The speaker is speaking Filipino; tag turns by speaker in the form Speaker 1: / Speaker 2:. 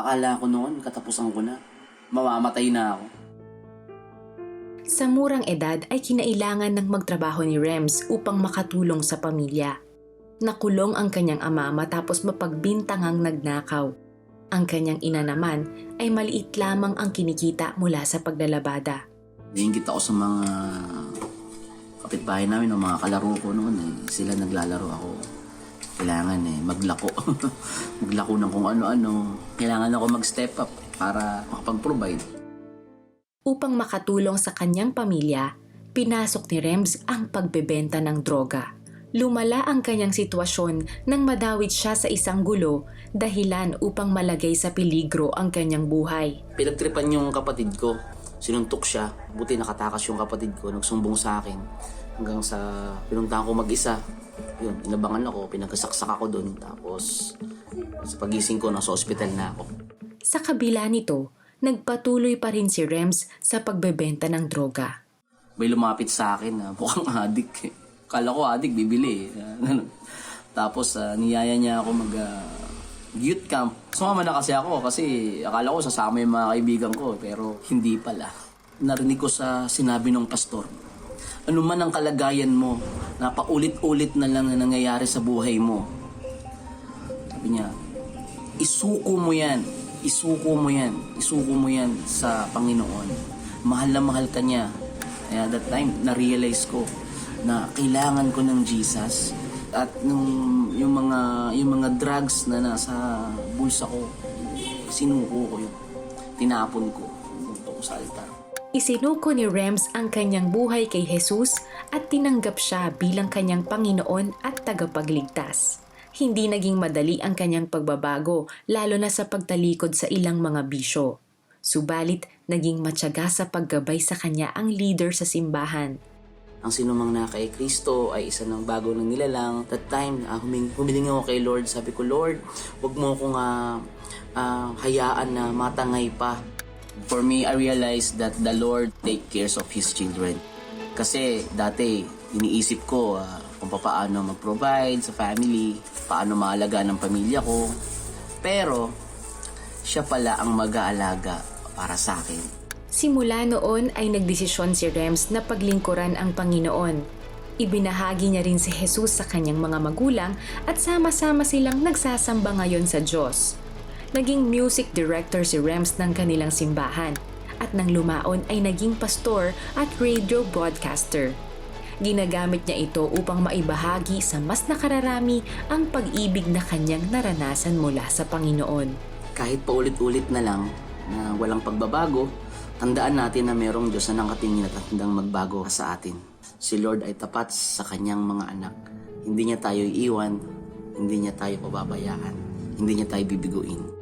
Speaker 1: Akala ko noon, katapusan ko na. Mamamatay na ako.
Speaker 2: Sa murang edad ay kinailangan ng magtrabaho ni Rems upang makatulong sa pamilya. Nakulong ang kanyang ama matapos mapagbintangang nagnakaw. Ang kanyang ina naman ay maliit lamang ang kinikita mula sa paglalabada.
Speaker 1: Naingit ako sa mga kapitbahay namin, o mga kalaro ko noon. Eh. Sila naglalaro ako. Kailangan eh, maglako. maglako ng kung ano-ano. Kailangan ako mag-step up para makapag-provide.
Speaker 2: Upang makatulong sa kanyang pamilya, pinasok ni Rems ang pagbebenta ng droga. Lumala ang kanyang sitwasyon nang madawit siya sa isang gulo dahilan upang malagay sa peligro ang kanyang buhay.
Speaker 1: Pinagtripan yung kapatid ko. Sinuntok siya. Buti nakatakas yung kapatid ko. Nagsumbong sa akin. Hanggang sa pinuntahan ko mag-isa. Yun, inabangan ako. Pinagkasaksak ako doon. Tapos, sa pagising ko, nasa ospital na ako.
Speaker 2: Sa kabila nito, nagpatuloy pa rin si Rems sa pagbebenta ng droga.
Speaker 1: May lumapit sa akin na mukhang adik eh. Kala ko adik, bibili eh. Tapos, ah, niyaya niya ako mag ah, youth camp. Sumama na kasi ako kasi akala ko sasama yung mga kaibigan ko pero hindi pala. Narinig ko sa sinabi ng pastor, ano man ang kalagayan mo, na paulit-ulit na lang na nangyayari sa buhay mo. Sabi niya, isuko mo yan. Isuko mo yan. Isuko mo yan sa Panginoon. Mahal na mahal ka niya. Kaya that time, na-realize ko na kailangan ko ng Jesus. At nung yung mga yung mga drugs na nasa bulsa ko, sinuko ko yun. Tinapon ko. Pumunta ko sa altar.
Speaker 2: Isinuko ni Rems ang kanyang buhay kay Jesus at tinanggap siya bilang kanyang Panginoon at tagapagligtas. Hindi naging madali ang kanyang pagbabago lalo na sa pagtalikod sa ilang mga bisyo. Subalit, naging matyaga sa paggabay sa kanya ang leader sa simbahan.
Speaker 1: Ang sinumang na kay Kristo ay isa ng bago ng nilalang. That time, uh, huming, humiling ako kay Lord. Sabi ko, Lord, wag mo akong ah, ah, hayaan na matangay pa. For me, I realized that the Lord take cares of His children. Kasi dati, iniisip ko ah, kung paano mag-provide sa family, paano maalaga ng pamilya ko. Pero, siya pala ang mag-aalaga para sa akin.
Speaker 2: Simula noon ay nagdesisyon si Rems na paglingkuran ang Panginoon. Ibinahagi niya rin si Jesus sa kanyang mga magulang at sama-sama silang nagsasamba ngayon sa Diyos. Naging music director si Rems ng kanilang simbahan at nang lumaon ay naging pastor at radio broadcaster. Ginagamit niya ito upang maibahagi sa mas nakararami ang pag-ibig na kanyang naranasan mula sa Panginoon.
Speaker 1: kahit paulit-ulit na lang na walang pagbabago, tandaan natin na merong Diyos na nakatingin at handang magbago sa atin. Si Lord ay tapat sa kanyang mga anak. Hindi niya tayo iiwan, hindi niya tayo pababayaan, hindi niya tayo bibiguin.